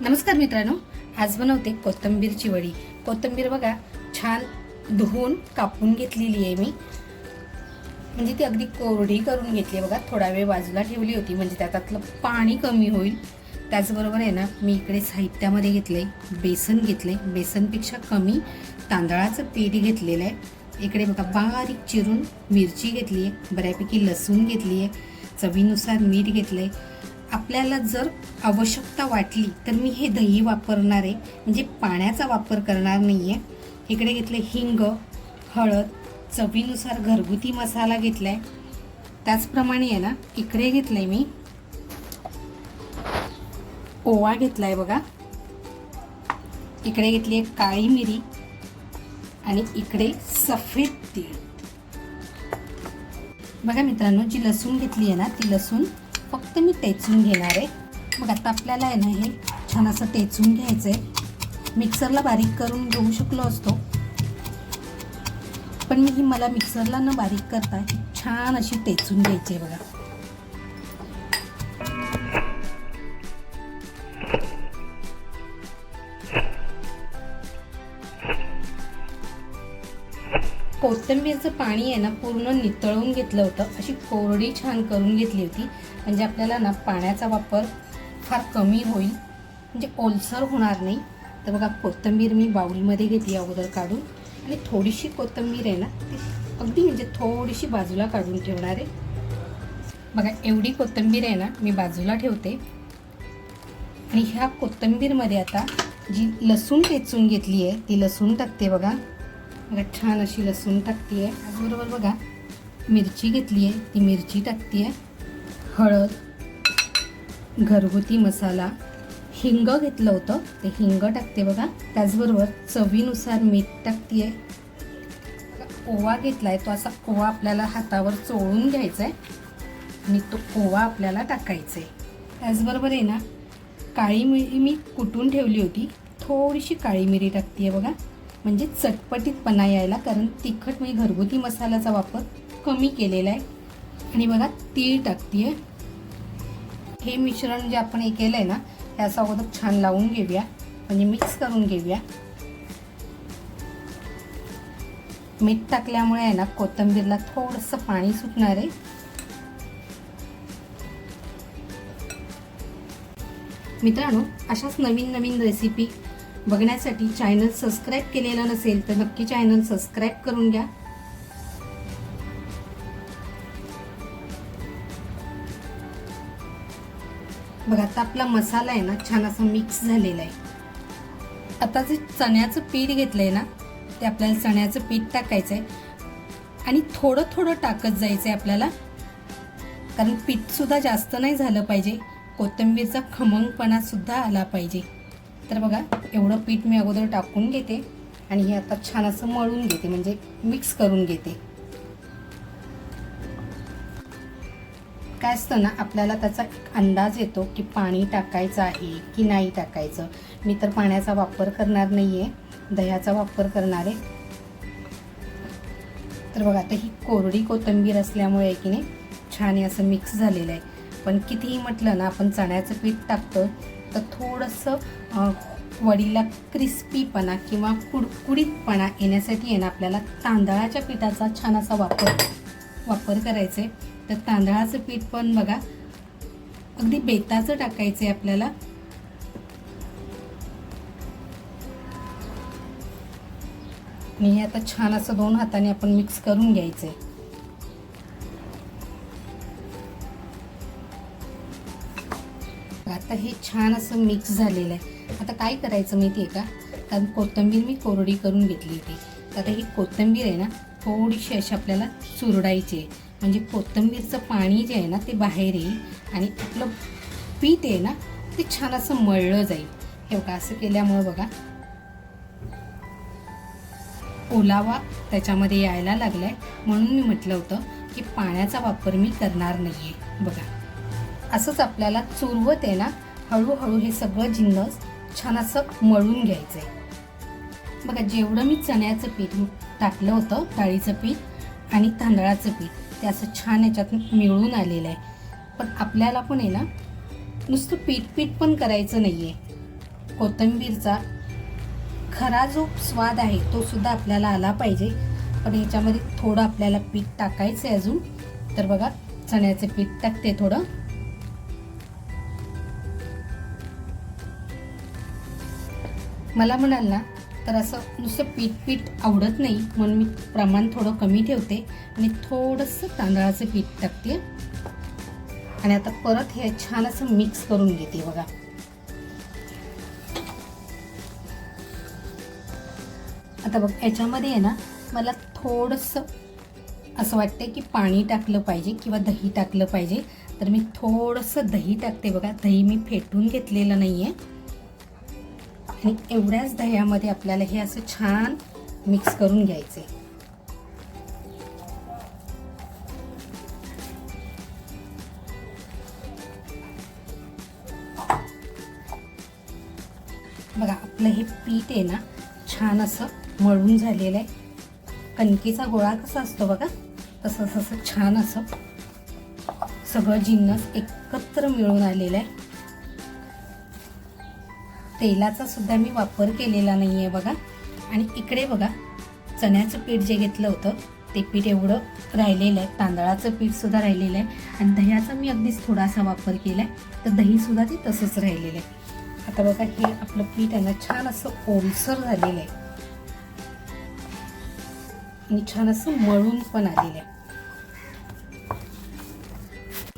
नमस्कार मित्रांनो आज बनवते कोथिंबीरची वडी कोथिंबीर बघा छान धुवून कापून घेतलेली आहे मी. म्हणजे ती अगदी कोरडी करून घेतली आहे बघा थोडा वेळ बाजूला ठेवली होती म्हणजे त्याच्यातलं पाणी कमी होईल. त्याचबरोबर आहे ना मी इकडे साहित्यामध्ये घेतलं आहे बेसन घेतलं आहे बेसनपेक्षा कमी तांदळाचं पीठ घेतलेलं आहे. इकडे बघा बारीक चिरून मिरची घेतली आहे बऱ्यापैकी लसूण घेतली आहे चवीनुसार मीठ घेतलं आहे आपल्याला जर आवश्यकता वाटली तर मी हे दही वापरणार आहे. म्हणजे पाण्याचा वापर करणार नाही आहे इकडे घेतले हिंग हळद चवीनुसार घरगुती मसाला घेतला आहे त्याचप्रमाणे आहे ना इकडे घेतलं आहे मी. ओवा घेतला आहे बघा. इकडे घेतली आहे काळी मिरी आणि इकडे सफेद तीळ. बघा मित्रांनो जी लसूण घेतली आहे ना ती लसूण फक्त मी टेचून घेणार आहे. मग आता आपल्याला आहे ना हे छान असं टेचून घ्यायचं आहे मिक्सरला बारीक करून घेऊ शकलो असतो. पण मी ही मला मिक्सरला न बारीक करता ही छान अशी टेचून घ्यायची आहे बघा. कोथिंबीरचं पाणी आहे ना पूर्ण नितळून घेतलं होतं. अशी कोरडी छान करून घेतली होती. म्हणजे आपल्याला ना पाण्याचा वापर फार कमी होईल. म्हणजे ओलसर होणार नाही. तर बघा कोथिंबीर मी बाउलमध्ये घेतली अगोदर काढून. आणि थोडीशी कोथिंबीर आहे ना ती अगदी म्हणजे थोडीशी बाजूला काढून ठेवणार आहे. बघा एवढी कोथिंबीर आहे ना मी बाजूला ठेवते. आणि ह्या कोथिंबीरमध्ये आता जी लसूण टेचून घेतली आहे ती लसूण टाकते बघा. बघा छान अशी लसूण टाकते. आहे त्याचबरोबर बघा मिरची घेतली आहे ती मिरची टाकते. आहे हळद घरगुती मसाला हिंग घेतलं होतं. ते हिंग टाकते बघा. त्याचबरोबर चवीनुसार मीठ टाकते आहे ओवा घेतला आहे तो असा ओवा आपल्याला हातावर चोळून घ्यायचा आहे आणि तो ओवा आपल्याला टाकायचा आहे त्याचबरोबर आहे ना काळी मिरी मी कुटून ठेवली होती. थोडीशी काळी मिरी टाकते आहे बघा. म्हणजे चटपटीतपणा यायला कारण तिखट म्हणजे घरगुती मसाल्याचा वापर कमी केलेला आहे आणि बघा तीळ टाकते आहे हे मिश्रण जे आपण हे केलं आहे ना हे असं अगोदर छान लावून घेऊया. म्हणजे मिक्स करून घेऊया. मीठ टाकल्यामुळे आहे ना कोथिंबीरला थोडंसं पाणी सुटणार आहे. मित्रांनो अशाच नवीन नवीन रेसिपी बघण्यासाठी चॅनल सबस्क्राईब केलेलं नसेल तर नक्की चॅनल सबस्क्राईब करून घ्या. आता आपला मसाला आहे ना छान असा मिक्स झालेला आहे. आता जे चण्याचं पीठ घेतलं आहे ना ते आपल्याला चण्याचं पीठ टाकायचं आहे आणि थोडं थोडं टाकत जायचं आहे आपल्याला. कारण पीठसुद्धा जास्त नाही झालं पाहिजे. कोथिंबीरचा खमंगपणासुद्धा आला पाहिजे. तर बघा एवढं पीठ मी अगोदर टाकून घेते. आणि हे आता छान असं मळून घेते म्हणजे मिक्स करून घेते. काय असतं ना आपल्याला त्याचा एक अंदाज येतो की पाणी टाकायचं आहे की नाही टाकायचं. मी तर पाण्याचा वापर करणार नाही आहे दह्याचा वापर करणार आहे. तर बघा आता ही कोरडी कोथिंबीर असल्यामुळे आहे की नाही छान असं मिक्स झालेलं आहे. पण कितीही म्हटलं ना आपण चण्याचं पीठ टाकतो तर थोडंसं वडीला क्रिस्पीपणा किंवा कुडकुडीतपणा येण्यासाठी आहे ना आपल्याला तांदळाच्या पिठाचा छान असा वापर वापर करायचा आहे तर तांदळाचं पीठ पण बघा. अगदी बेताचं टाकायचं आहे आपल्याला. आणि हे आता छान असं दोन हाताने आपण मिक्स करून घ्यायचं आहे आता हे छान असं मिक्स झालेलं आहे. आता काय करायचं माहिती आहे का? कारण कोथिंबीर मी कोरडी करून घेतली होती. तर आता ही कोथिंबीर आहे ना थोडीशी अशी आपल्याला चुरडायची आहे. म्हणजे कोथिंबीरचं पाणी जे आहे ना ते बाहेर येईल आणि आपलं पीठ आहे ना ते छान असं मळलं जाईल. हे बघा असं केल्यामुळं बघा. ओलावा त्याच्यामध्ये यायला लागलाय. म्हणून मी म्हटलं होतं की पाण्याचा वापर मी करणार नाही आहे बघा. असंच आपल्याला चुरवत आहे ना हळूहळू हे सगळं जिन्नस छान असं मळून घ्यायचं आहे बघा जेवढं मी चण्याचं पीठ टाकलं होतं डाळीचं पीठ आणि तांदळाचं पीठ ते असं छान याच्यात मिळून आलेलं आहे. पण आपल्याला पण आहे ना नुसतं पीठ पीठ पण करायचं नाही आहे कोथिंबीरचा खरा जो स्वाद आहे तो सुद्धा आपल्याला आला पाहिजे. पण याच्यामध्ये थोडं आपल्याला पीठ टाकायचं आहे अजून. तर बघा चण्याचे पीठ टाकते थोडं. मला म्हणाल ना तर असं नुसतं पीठ पीठ आवडत नाही. म्हणून मी प्रमाण थोडं कमी ठेवते आणि थोडंसं तांदळाचं पीठ टाकते. आणि आता परत हे छान असं मिक्स करून घेते बघा. आता बघ याच्यामध्ये आहे ना मला थोडंसं असं वाटते की पाणी टाकलं पाहिजे किंवा दही टाकलं पाहिजे. तर मी थोडंसं दही टाकते बघा. दही मी फेटून घेतलेलं नाही आहे आणि एवढ्याच दह्यामध्ये आपल्याला हे असं छान मिक्स करून घ्यायचे. बघा आपलं हे पीठ आहे ना छान असं मळून झालेलं आहे. कणकेचा गोळा कसा असतो बघा तसं तसं छान असं सगळं जिन्नस एकत्र मिळून आलेलं आहे. तेलाचा सुद्धा मी वापर केलेला नाही आहे बघा. आणि इकडे बघा चण्याचं पीठ जे घेतलं होतं ते पीठ एवढं राहिलेलं आहे. तांदळाचं पीठसुद्धा राहिलेलं आहे. आणि दह्याचा मी अगदीच थोडासा वापर केला आहे तर दहीसुद्धा ते तसंच राहिलेलं आहे. आता बघा हे आपलं पीठ आहे ना छान असं ओलसर झालेलं आहे. आणि छान असं मळून पण आलेलं आहे.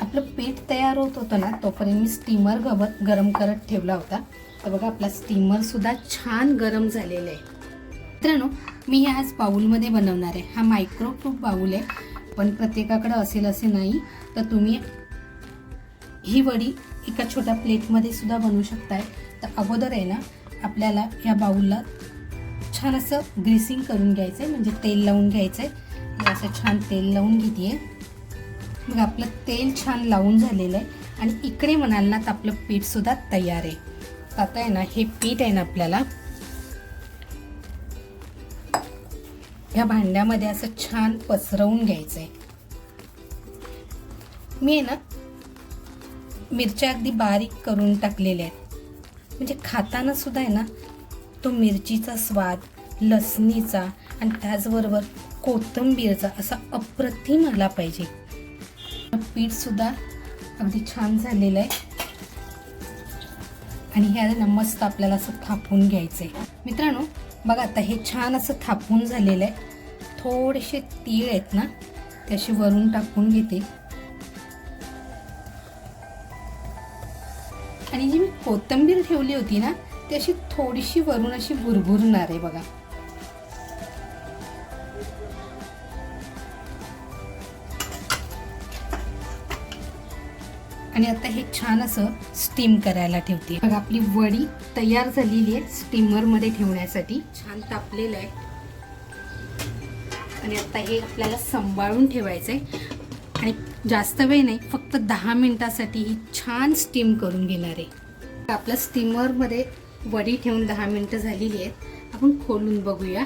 आपलं पीठ तयार होत होतं ना तोपर्यंत मी स्टीमर गवत गरम करत ठेवला होता. तर बघा आपला स्टीमरसुद्धा छान गरम झालेला आहे. मित्रांनो मी हे आज बाऊलमध्ये बनवणार आहे. हा मायक्रोप्रूफ बाऊल आहे. पण प्रत्येकाकडं असेल असे नाही. तर तुम्ही ही वडी एका छोट्या प्लेटमध्ये सुद्धा बनवू शकताय. तर अगोदर आहे ना आपल्याला या बाऊलला छान असं ग्रीसिंग करून घ्यायचं आहे म्हणजे तेल लावून घ्यायचं आहे असं छान तेल लावून घेते मग आपलं तेल छान लावून झालेलं आहे. आणि इकडे म्हणाल ना तर आपलं पीठसुद्धा तयार आहे. आता आहे ना हे पीठ आहे ना आपल्याला. ह्या भांड्यामध्ये असं छान पसरवून घ्यायचं आहे मी आहे ना मिरच्या अगदी बारीक करून टाकलेल्या आहेत. म्हणजे खाताना सुद्धा आहे ना तो मिरचीचा स्वाद लसणीचा आणि त्याचबरोबर कोथिंबीरचा असा अप्रतिम आला पाहिजे. पीठसुद्धा अगदी छान झालेलं आहे. आणि हे आता मस्त आपल्याला असं थापून घ्यायचं आहे मित्रांनो बघा आता हे छान असं थापून झालेलं आहे. थोडेसे तीळ आहेत ना त्याशी वरून टाकून घेते. आणि जी मी कोथिंबीर ठेवली होती ना ती अशी थोडीशी वरून अशी भुरभुरणार आहे बघा. आणि आता हे छान असं स्टीम करायला ठेवते. बघा आपली वडी तयार झालेली आहे स्टीमरमध्ये ठेवण्यासाठी. छान तापलेलं आहे. आणि आता हे आपल्याला सांभाळून ठेवायचं आहे आणि जास्त वेळ नाही फक्त दहा मिनिटासाठी ही छान स्टीम करून घेणार आहे. आपलं स्टीमरमध्ये वडी ठेवून दहा मिनटं झालेली आहेत. आपण खोलून बघूया.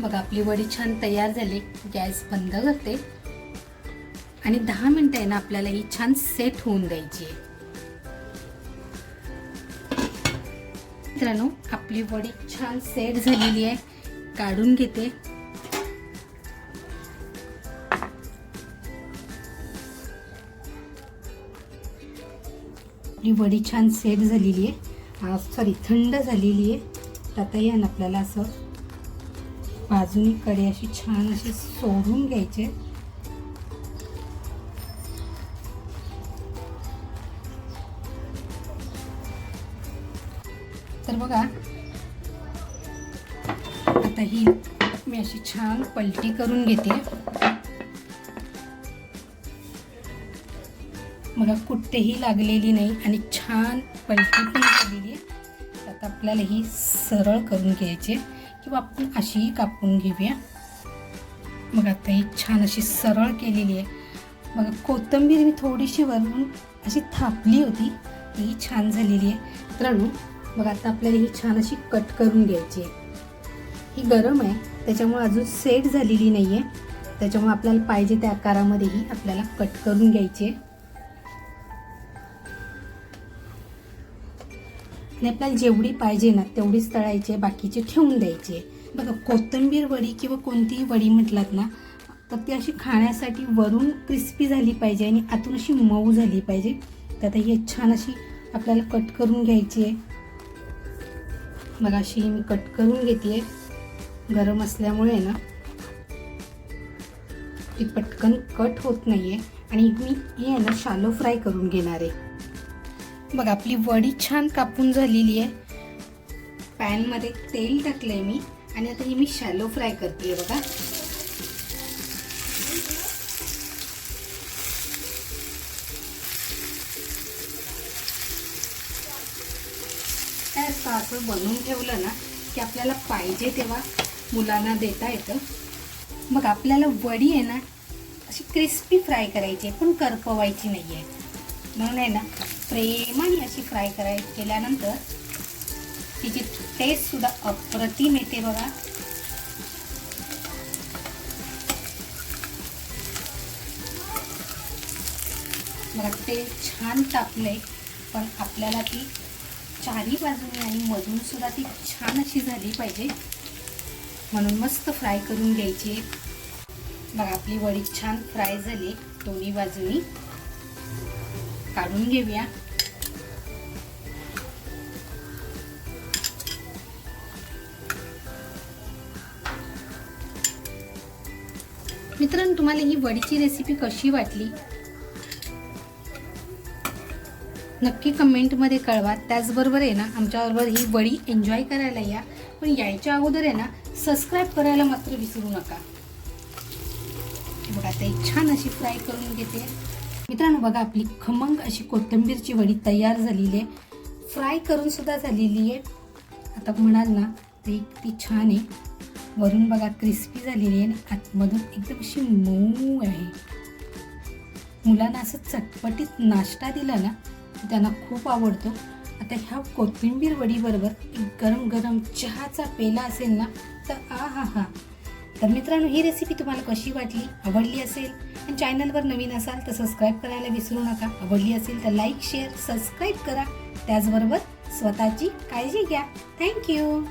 बघा आपली वडी छान तयार झाली. गॅस बंद करते. आणि दहा मिनटं आहे ना आपल्याला ही छान सेट होऊन द्यायची आहे. मित्रांनो आपली वडी छान सेट झालेली आहे. काढून घेते. आपली वडी छान सेट झालेली आहे. सॉरी थंड झालेली आहे. आता या ना आपल्याला असं बाजूनी कडे अशी छान अशी सोडून घ्यायचे. तर बघा आता ही मी अशी छान पलटी करून घेते. मला कुठेही लागलेली नाही आणि छान पलटी पण झालेली आहे. आता आपल्याला ही सरळ करून घ्यायची किंवा आपण अशीही कापून घेऊया. मग आता ही छान अशी सरळ केलेली आहे. मग कोथिंबीर मी थोडीशी वरून अशी थापली होती. ती छान झालेली आहे. रणू मग आता आपल्याला ही छान अशी कट करून घ्यायची आहे. ही गरम आहे. त्याच्यामुळे अजून सेट झालेली नाही आहे त्याच्यामुळे आपल्याला पाहिजे त्या आकारामध्येही आपल्याला कट करून घ्यायची आहे. आणि आपल्याला जेवढी पाहिजे ना तेवढीच तळायची बाकीचे ठेवून द्यायचे बघा कोथिंबीर वडी किंवा कोणतीही वडी म्हटलात ना तर ती अशी खाण्यासाठी वरून क्रिस्पी झाली पाहिजे आणि आतून अशी मऊ झाली पाहिजे. तर आता ही छान अशी आपल्याला कट करून घ्यायची आहे. बघा अशी मी कट करून घेते गरम असल्यामुळे ना ती पटकन कट होत नाही आहे आणि मी हे आहे ना शालो फ्राय करून घेणार आहे. बघा आपली वडी छान कापून झालेली आहे. पॅनमध्ये तेल टाकलंय मी आणि आता ही मी शॅलो फ्राय करते बघा. काय असतं असं बनवून ठेवलं ना की आपल्याला पाहिजे तेव्हा मुलांना देता येतं. मग आपल्याला वडी आहे ना अशी क्रिस्पी फ्राय करायची आहे पण करपवायची नाही आहे म्हणून आहे ना प्रेमाने अशी फ्राय कराय केल्यानंतर तिची टेस्टसुद्धा अप्रतिम येते बघा. मला ते छान तापले पण आपल्याला ती चारी बाजूने आणि मधून सुद्धा ती छान अशी झाली पाहिजे. म्हणून मस्त फ्राय करून घ्यायची. बघा आपली वडी छान फ्राय झाली दोन्ही बाजूनी. काढून घेऊया. मित्रांनो तुम्हाला ही वडीची रेसिपी कशी वाटली? नक्की कमेंटमध्ये कळवा. त्याचबरोबर आहे ना आमच्याबरोबर ही वडी एन्जॉय करायला या. पण यायच्या अगोदर आहे ना सबस्क्राईब करायला मात्र विसरू नका. बघा आता एक छान अशी फ्राय करून घेते. मित्रांनो बघा आपली खमंग अशी कोथिंबीरची वडी तयार झालेली आहे. फ्राय करून सुद्धा झालेली आहे. आता म्हणाल ना ते ती छान आहे. वरून बघा क्रिस्पी झालेली आहे आणि आतमधून एकदम अशी मऊ आहे. मुलांना असं चटपटीत नाश्ता दिला ना त्यांना खूप आवडतो. आता ह्या कोथिंबीर वडीबरोबर एक गरम गरम चहाचा पेला असेल ना तर आ हा हा. तर मित्रांनो ही रेसिपी तुम्हाला कशी वाटली? आवडली असेल? आणि चॅनलवर नवीन असाल तर सबस्क्राईब करायला विसरू नका. आवडली असेल तर लाईक शेअर सबस्क्राईब करा. त्याचबरोबर स्वतःची काळजी घ्या. थँक्यू